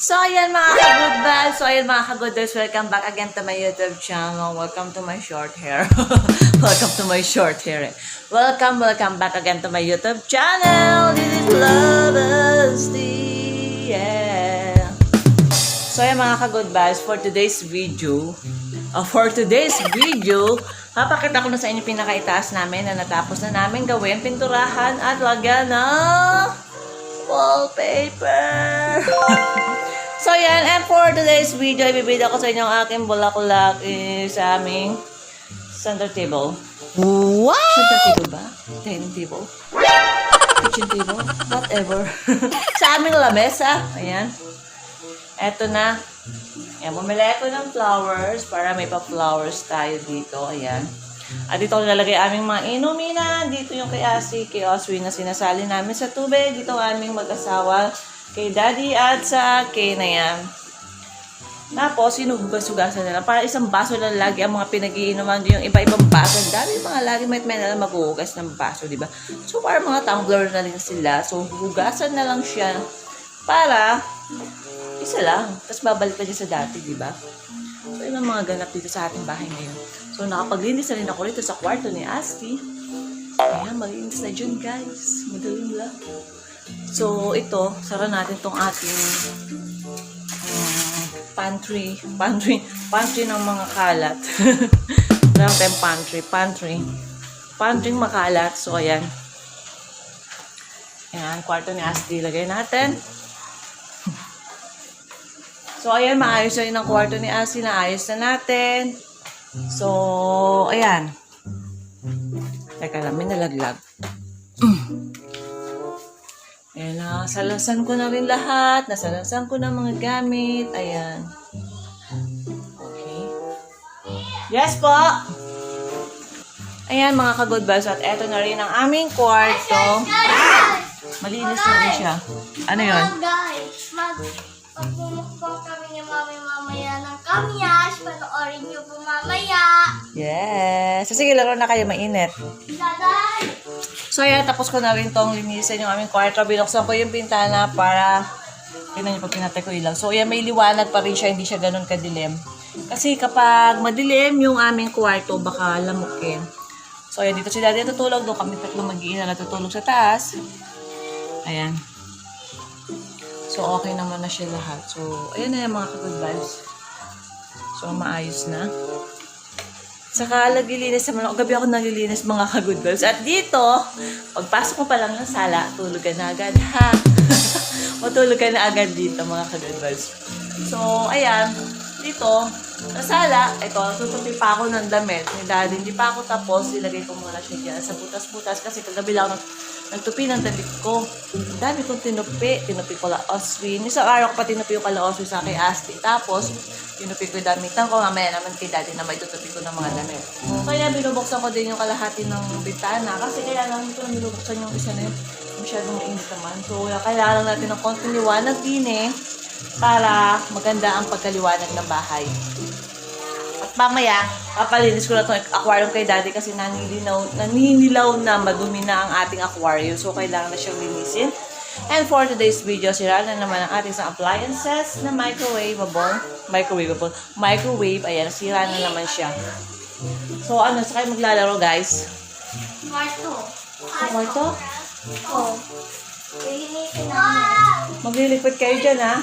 So, ayan mga ka-good vibes. So, ayan mga ka-good vibes. Welcome back again to my YouTube channel. Welcome to my short hair. welcome to my short hair. Welcome, welcome back again to my YouTube channel. This is Love Asti. Yeah. So, ayan mga ka-good vibes. For today's video, uh, for today's video, papakita ko na sa inyo pinakaitaas namin na natapos na namin gawin, pinturahan at lagyan ng wallpaper. so, yan. And for today's video, ibibida ko sa inyo ang aking bulaklak is sa aming center table. Wow! Center table ba? Dining table? Kitchen table? Whatever. sa aming lamesa. Ayan. Eto na. Ayan, bumili ako ng flowers para may pa-flowers tayo dito. Ayan. At dito ko nilalagay aming mga inumina. Dito yung kay Asi, kay Oswin na sinasali namin sa tubig. Dito aming mag-asawa kay Daddy at sa akin. Ayan. Tapos, sinugas-sugasan na lang. Para isang baso lang lagi ang mga pinag-iinuman. Yung iba-ibang baso. Ang dami mga lagi may may na lang maghuhugas ng baso, di ba? So, para mga tumbler na rin sila. So, hugasan na lang siya para isa lang. Tapos babalik na niya sa dati, di ba? So, yun ang mga ganap dito sa ating bahay ngayon. So, nakapaglinis na rin ako rito sa kwarto ni Asti. Ayan, malinis na dyan, guys. Madaling lang. So, ito, sara natin tong ating um, pantry. Pantry. Pantry ng mga kalat. Meron tayong pantry. Pantry. Pantry makalat. So, ayan. Ayan, kwarto ni Asti. Lagay natin. So, ayan, maayos na rin ang kwarto ni Asi. Naayos na natin. So, ayan. Teka lang, may nalaglag. Ayan na, salasan ko na rin lahat. Nasalasan ko na mga gamit. Ayan. Okay. Yes po! Ayan mga ka-good vibes. At eto na rin ang aming kwarto. Malinis na rin siya. Ano yun? Guys, mag magmumukbang kami ni Mami mamaya ng kamyas. Panoorin niyo po mamaya. Yes. So, sige, laro na kayo. Mainit. Daday! So, ayan, tapos ko na rin tong linisin yung aming kwarto. Binuksan ko yung pintana para, tingnan niyo pag pinatay ko ilaw. So, ayan, may liwanag pa rin siya, hindi siya ganun kadilim. Kasi kapag madilim yung aming kwarto, baka lamukin. So, ayan, dito si daddy natutulog. Doon kami tatlo mag-iina natutulog sa taas. Ayan. So, okay naman na siya lahat. So, ayan na yung mga ka-good vibes. So, maayos na. Saka naglilinis naman ako. Gabi ako naglilinis mga ka-good vibes. At dito, pagpasok ko pa lang ng sala, tulog ka na agad, ha? Matulog ka na agad dito mga ka-good vibes. So, ayan. Dito, sa sala, ito, tutupi pa ako ng damit ni daddy. Hindi pa ako tapos, ilagay ko muna siya dyan sa butas-butas kasi kagabi lang nag- nagtupi ng damit ko. Dami kong tinupi. Tinupi ko la Oswin. Isang araw ko pa tinupi yung kala Oswin sa kay Asti. Tapos, tinupi ko yung damitan ko. Mamaya naman kay daddy na may tutupi ko ng mga damit. Kaya binubuksan ko din yung kalahati ng bintana. Kasi kaya lang ito na binubuksan yung isa na yun. Masyadong mainit naman. So, kailangan lang natin ng konting liwanag din eh. Para maganda ang pagkaliwanag ng bahay. At mamaya, papalinis ko na itong aquarium kay daddy kasi naninilaw, naninilaw na madumi na ang ating aquarium. So, kailangan na siyang linisin. And for today's video, sira na naman ang ating isang appliances na microwavable. Microwavable. Microwave. Ayan, sira na naman siya. So, ano, sa kayo maglalaro, guys? Kwarto. Sa kwarto? Oo. Maglilipad kayo dyan, ha?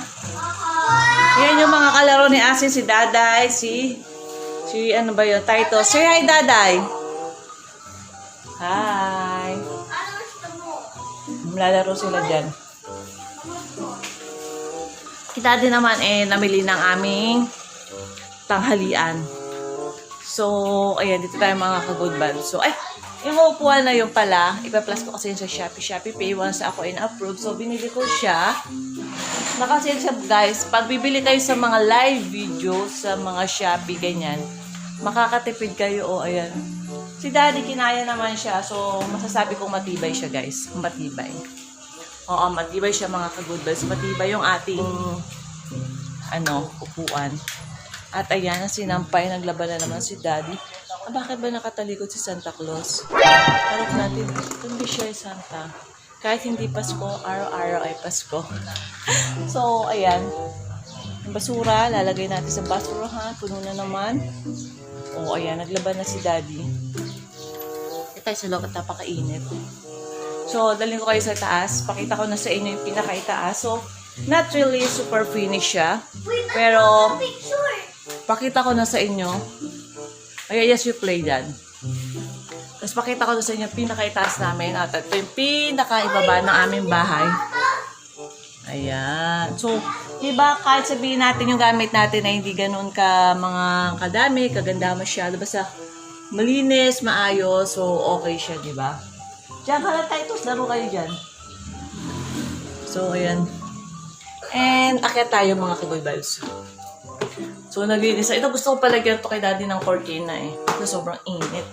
Yan yung mga kalaro ni Asin, si Daday, si... Si ano ba yun? Taito. Say hi, Daday! Hi! Lalaro sila dyan. Kita din naman eh, namili ng aming tanghalian. So, ayan, dito tayo mga ka-good vibes. So, ay, yung upuan na yun pala, ipa-plus ko kasi yun sa Shopee. Shopee Pay once ako in-approve. So, binili ko siya. Nakasale siya, guys. Pag bibili kayo sa mga live videos, sa mga Shopee, ganyan, makakatipid kayo. O, ayan. Si Daddy, kinaya naman siya. So, masasabi kong matibay siya, guys. Matibay. Oo, matibay siya mga ka-good vibes. Matibay yung ating, ano, upuan. At ayan, sinampay, naglaban na naman si Daddy. Ah, bakit ba nakatalikod si Santa Claus? Harap natin, kundi siya ay Santa. Kahit hindi Pasko, araw-araw ay Pasko. so, ayan. Yung basura, lalagay natin sa basurahan. Puno na naman. Oo, ayan. Naglaban na si daddy. Tayo sa loob at napakainit. So, dalhin ko kayo sa taas. Pakita ko na sa inyo yung pinakaitaas. So, not really super finish siya. Wait, Pero, pakita ko na sa inyo. Ay, yes, you play dyan. Tapos pakita ko na sa inyo pinakaitaas namin. At ito yung pinakaibaba ng aming bahay. Ayan. So, di ba kahit sabihin natin yung gamit natin na hindi ganun ka mga kadami, kaganda masyado, basta malinis, maayos, so okay siya, di ba? Diyan ka lang tayo, laro kayo dyan. So, ayan. And, akyat tayo mga kiboy vibes. So, naglinis. Ito gusto ko palagyan to kay daddy ng cortina eh. Kasi sobrang init.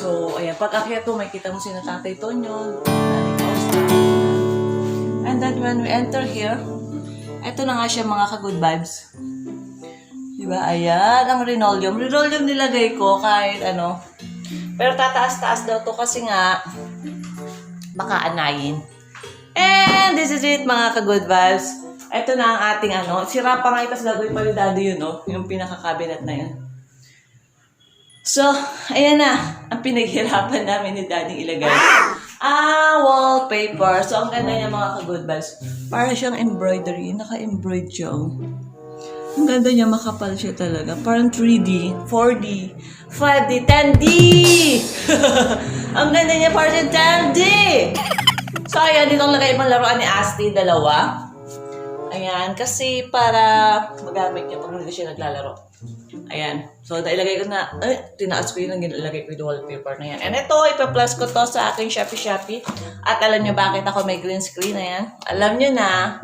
So, ayan. Pag akyat to, may kita mo si Tatay Tonyo. And then when we enter here, ito na nga siya mga ka-good vibes. Diba? Ayan, ang linoleum. Linoleum nilagay ko kahit ano. Pero tataas-taas daw to kasi nga, baka anayin. And this is it mga ka-good vibes. Ito na ang ating ano. Sira pa nga ito sa gagawin pa ni daddy yun, no? Yung pinaka-cabinet na yun. So, ayan na. Ang pinaghirapan namin ni daddy ilagay. Ah, wallpaper. So, ang ganda niya mga ka-good vibes. Para siyang embroidery. Naka-embroid siya, oh. Ang ganda niya, makapal siya talaga. Parang 3D, 4D, 5D, 10D! ang ganda niya, parang siyang 10D! So, ayan, dito lagay ibang laruan ni Asti, dalawa. Ayan, kasi para magamit niya pag hindi siya naglalaro. Ayan. So, nailagay ko na, eh, tinaas ko yun ang nilagay ko yung wallpaper na yan. And ito, ipa-plus ko to sa aking Shopee-Shopee. At alam niyo bakit ako may green screen na yan? Alam niyo na,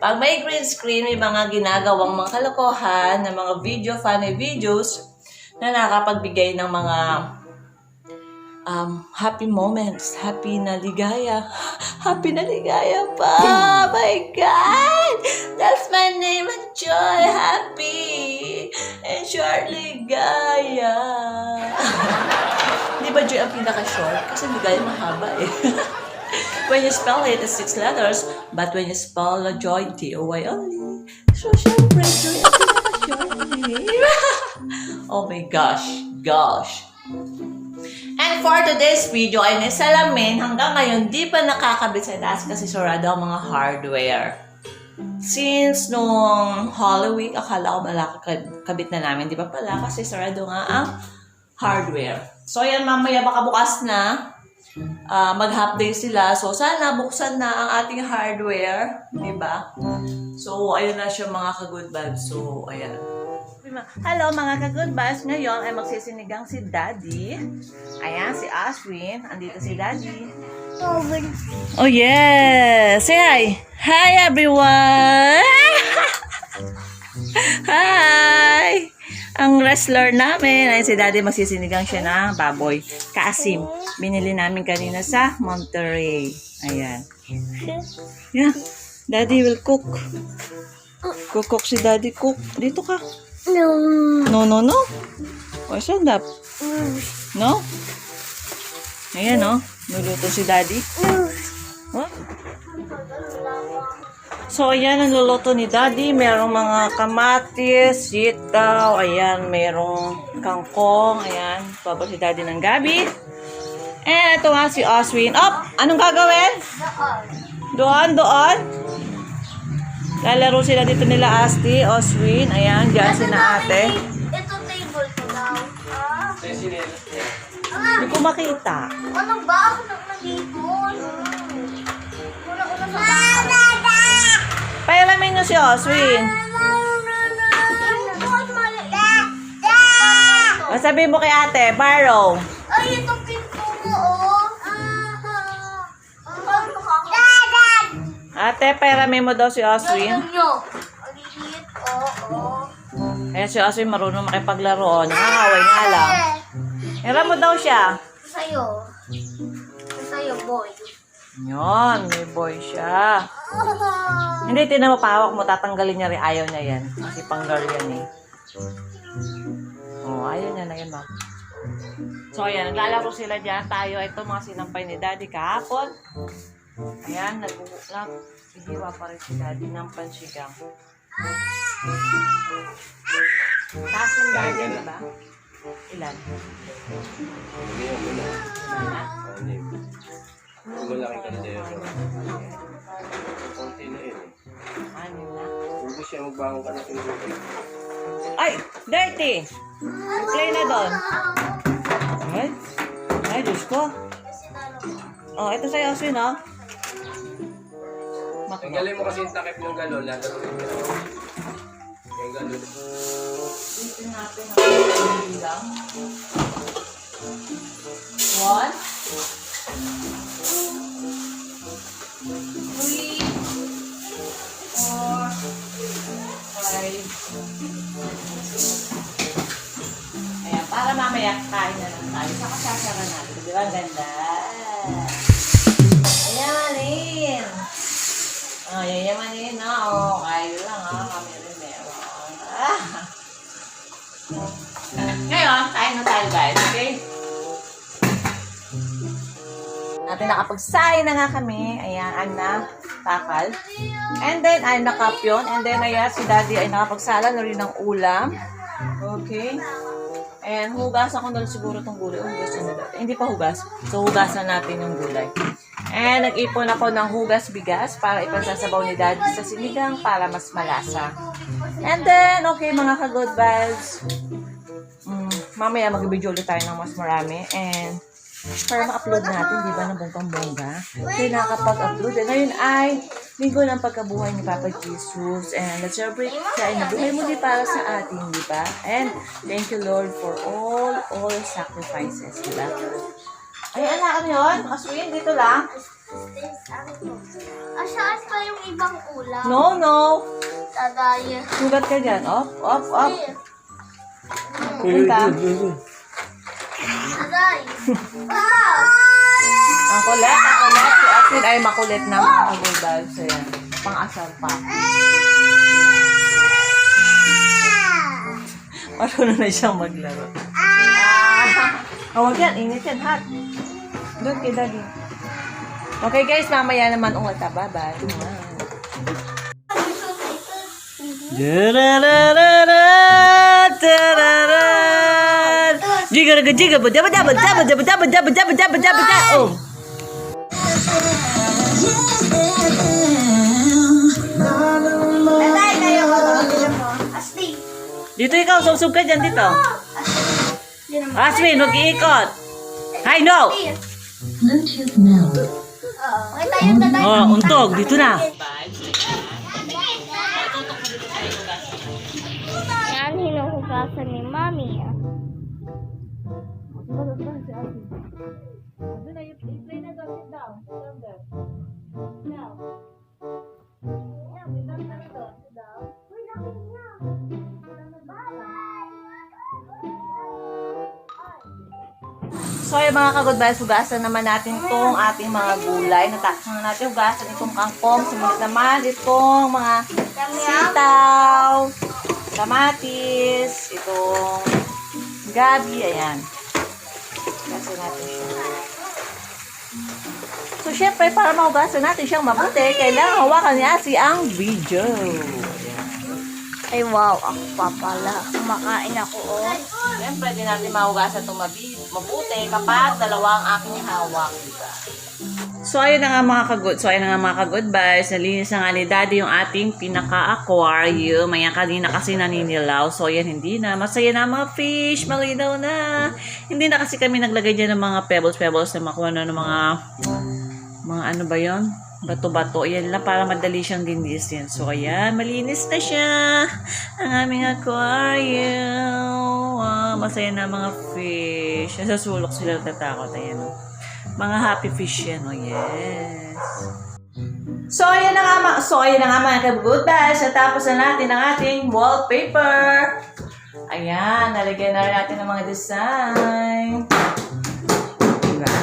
pag may green screen, may mga ginagawang mga kalokohan na mga video, funny videos na nakapagbigay ng mga um, happy moments, happy na ligaya. Happy na ligaya pa. Oh my God! That's my name, Joy Happy. And short ligaya. Di ba Joy ang pinaka-short? Kasi ligaya mahaba eh. when you spell it, it's six letters. But when you spell the joy, T-O-Y only. So, syempre, Joy ang pinaka-short eh. oh my gosh. Gosh. And for today's video ay may salamin hanggang ngayon di pa nakakabit sa taas kasi sarado ang mga hardware. Since nung Holy Week, akala ko malakakabit na namin. Di ba pala? Kasi sarado nga ang hardware. So, ayan, mamaya baka bukas na. ah, mag-half sila. So, sana buksan na ang ating hardware. Di ba? So, ayun na siya mga ka-good vibes. So, ayan. Hello mga ka-good vibes. Ngayon ay magsisinigang si Daddy. Ayan, si Ashwin. Andito si Daddy. Oh yes! Say hi! Hi everyone! hi! Ang wrestler namin, ay si Daddy magsisinigang siya na baboy. Kaasim. Binili namin kanina sa Monterey. Ayan. Yeah. Daddy will cook. Cook si Daddy cook. Dito ka. No. No, no, no. O, stand up. No? Ayan, no? Nuluto si Daddy. What? So, ayan ang luluto ni Daddy. Merong mga kamatis, sitaw, ayan, merong kangkong, ayan. Baba si Daddy ng gabi. And ito nga si Oswin. Op! Anong gagawin? Doon, doon. Lalaro sila dito nila Asti, Oswin. Ayan, dyan si na ate. Ito table ko daw. Ah? Hindi ko makita. Ano ba? Ako nang nandito. Una-una sa bahay. Pailamin nyo si Oswin. O sabi mo kay ate, Barrow. Ay, ito Ate, pairamin mo daw si Oswin. Kaya si Oswin marunong makipaglaro. Nakakaway nga lang. Hira mo daw siya. Sa'yo. Sa'yo, boy. Yun, may boy siya. Hindi, tinan mo pahawak mo, tatanggalin niya rin. Ayaw niya yan. Kasi pang-girl yan eh. Oh, ayaw niya na yan, ma'am. So, ayan, naglalaro sila dyan. Tayo, ito mga sinampay ni Daddy kahapon. Ayan, nag nag hihiwa pa rin si Daddy ng pansigang. Taas yung dahil, di ba? Ilan? Hindi mo na. Ano yun? Kung malaki kaldero. Konti na yun. Ano na? Ubus siya magbangon ka na tubig. Ay! Dirty! Play na doon. Ay, ay, Diyos ko. Oh, ito sa'yo, Oswin, oh. Makbo. Tanggalin mo kasi yung takip ng galon. Lalaro rin yun. Yung galon. Dito natin ang bilang. One. Three. Four. Five. Ayan, para mamaya kain na lang tayo. Saka sasara natin. Di ba? Ang ganda. Natin nakapagsain na nga kami. Ayan, ang na takal. And then, ay nakapyon. And then, ayan, si daddy ay nakapagsala na rin ng ulam. Okay. And hugasan ko na siguro itong gulay. Oh, hugas na dati. Hindi pa hugas. So, hugasan natin yung gulay. And nag-ipon ako ng hugas bigas para ipansasabaw ni daddy sa sinigang para mas malasa. And then, okay mga ka-good vibes. Mm, mamaya mag-video ulit tayo ng mas marami. And para ma-upload natin, di ba, ng bonggang bongga. Kaya nakakapag-upload. And ngayon ay linggo ng pagkabuhay ni Papa Jesus. And let's celebrate siya ay nabuhay muli para sa atin, di ba? And thank you, Lord, for all, all sacrifices, di ba? Ay, anak, ano yun? Aswin, dito lang. Asaan pa yung ibang ulam? No, no. Tagaya. Sugat ka dyan. Up, up, up. Punta. Ang kulit, ang kulit. Si Aswin ay makulit na mga kagulbal. So, yan. Pang-asar pa. Marunong na siyang maglaro. Ah! Oh, wag yan. Init yan. Hot. Doon kay daddy. Okay guys, mamaya naman ulit. ah. Bye-bye. Jiga jiga jiga ba jaba jaba jaba jaba jaba jaba jaba jaba jaba jaba oh Tatay, tayo ko. Asti. Dito ikaw, sumsum ka dyan dito. Asmin, huwag iikot. Hi, no! Bluetooth tatay. Oh, untog, dito na. Yan, hinuhugasan ni Mami. Malabang si Ate. Doon na, you na down, sit down. Sit down there. Now. Now, sit down na ito. Sit down. Uy. So ay mga ka-good vibes, hugasan naman natin itong ating mga gulay. Nataksan na natin, hugasan itong kangkong. Sumunod naman itong mga sitaw, kamatis, itong gabi, ayan. Hugasan natin siya. So, syempre, para mahugasan natin siyang mabuti, kailangan hawakan niya si ang video. Ay, wow. Ako pa pala. Kumakain ako, oh. Siyempre, di natin mahugasan itong mabuti kapag dalawa ang aking hawak, diba? So, ayun na nga mga kagod. So, ayun na nga mga guys. Nalinis na nga ni Daddy yung ating pinaka-aquarium. Ayan, kanina kasi naninilaw. So, ayan, hindi na. Masaya na mga fish. Malinaw na. Hindi na kasi kami naglagay dyan ng mga pebbles-pebbles na makuha na ng mga mga ano ba yon bato-bato. Ayan lang para madali siyang linisin. So, ayan, malinis na siya. Ang aming aquarium. Wow, masaya na mga fish. Nasa sulok sila natatakot. Ayan, oh. Mga happy fish yan, oh yes. So, ayan na nga, ma- so, ayan na nga mga good guys. Natapos na natin ang ating wallpaper. Ayan, nalagyan na natin ng mga design. Diba?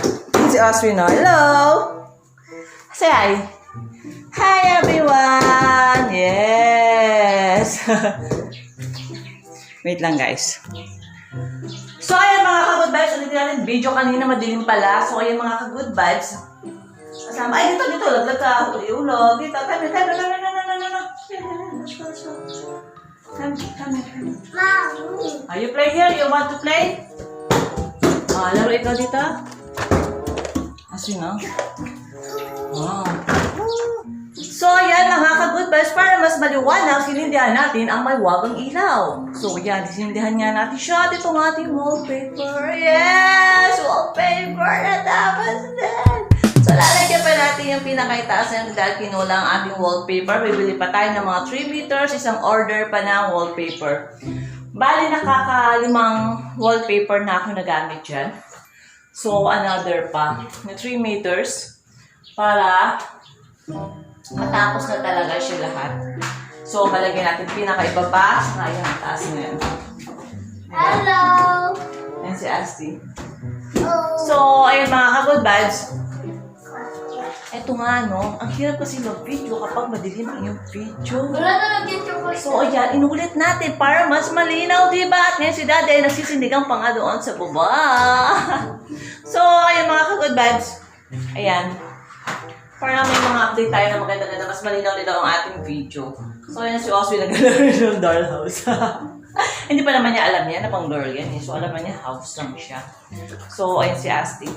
Si Oswin, oh. Hello! Say hi. Hi, everyone! Yes! Wait lang, guys. So, ayan mga ka-good vibes. Ulitin natin video kanina, madilim pala. So, ayan mga ka-good vibes. Kasama, ay, dito, dito. Laglag ka. Uli, ulo. Dito. Kami, kami, let's go, let's go. Come, come. Mami. Are you play here? You want to play? Ah, laro ikaw dito? Asin na? Wow. So, ayan mga ka-good vibes, para mas maliwanag, sinindihan natin ang may wagang ilaw. So, ayan, sinindihan nga natin siya. at Itong ating wallpaper. Yes! Wallpaper na tapos din! So, lalagyan pa natin yung pinakaitaas na dahil kinulang ang ating wallpaper. Bibili pa tayo ng mga 3 meters, isang order pa ng wallpaper. Bali, nakakalimang wallpaper na ako nagamit dyan. So, another pa na 3 meters para matapos na talaga siya lahat. So, malagyan natin pinakaiba pa. Saka yung taas na yan. Hello. Yan si Asti. Oh. So, ayun mga ka-good vibes. Eto nga, no? Ang hirap kasi mag-video kapag madilim ang yung video. Wala na lagyan chocolate. So, ayan, inulit natin para mas malinaw, di ba? At ngayon si Daddy ay nagsisindigang pa nga doon sa baba. so, ayan mga ka-good vibes. Ayan. Para may mga update tayo na maganda-ganda, mas malinaw nito ang ating video. So, ayan si Oswin naglalaro ng dollhouse. Hindi pa naman niya alam yan na pang girl yan eh. So, alam niya house lang siya. So, ayan si Asti.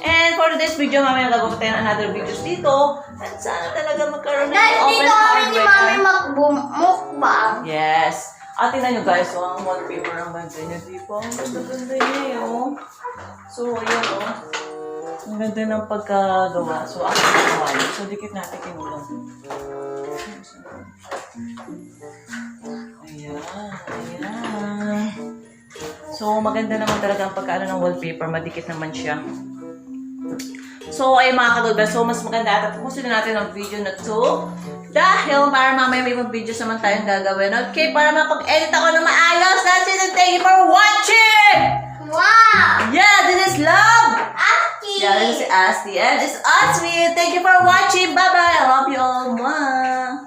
And for today's video, mamaya gagawa tayo ng another videos dito. At sana talaga magkaroon ng Dahil open dito kami ni Mami ka. magbumukbang. Yes. At tingnan nyo guys, so ang wallpaper ang ganda niya. Di ba? Ang ganda-ganda niya eh, oh. So, ayan oh. Ang ganda ng pagkagawa. So, ako nagawa niya. So, dikit natin kinulang. Ayan, ayan. So, maganda naman talaga ang pagkaano ng wallpaper. Madikit naman siya. So, ay mga kadulba, so mas maganda at tapusin na natin ang video na to. Dahil para mamaya may mga videos naman tayong gagawin. Okay, para mapag-edit ako ng maayos. That's it and thank you for watching! Wow! Yeah, this is Love! Asti! Yeah, this is Asti. And it's Asmi. Thank you for watching. Bye-bye. I love you all. Mwah.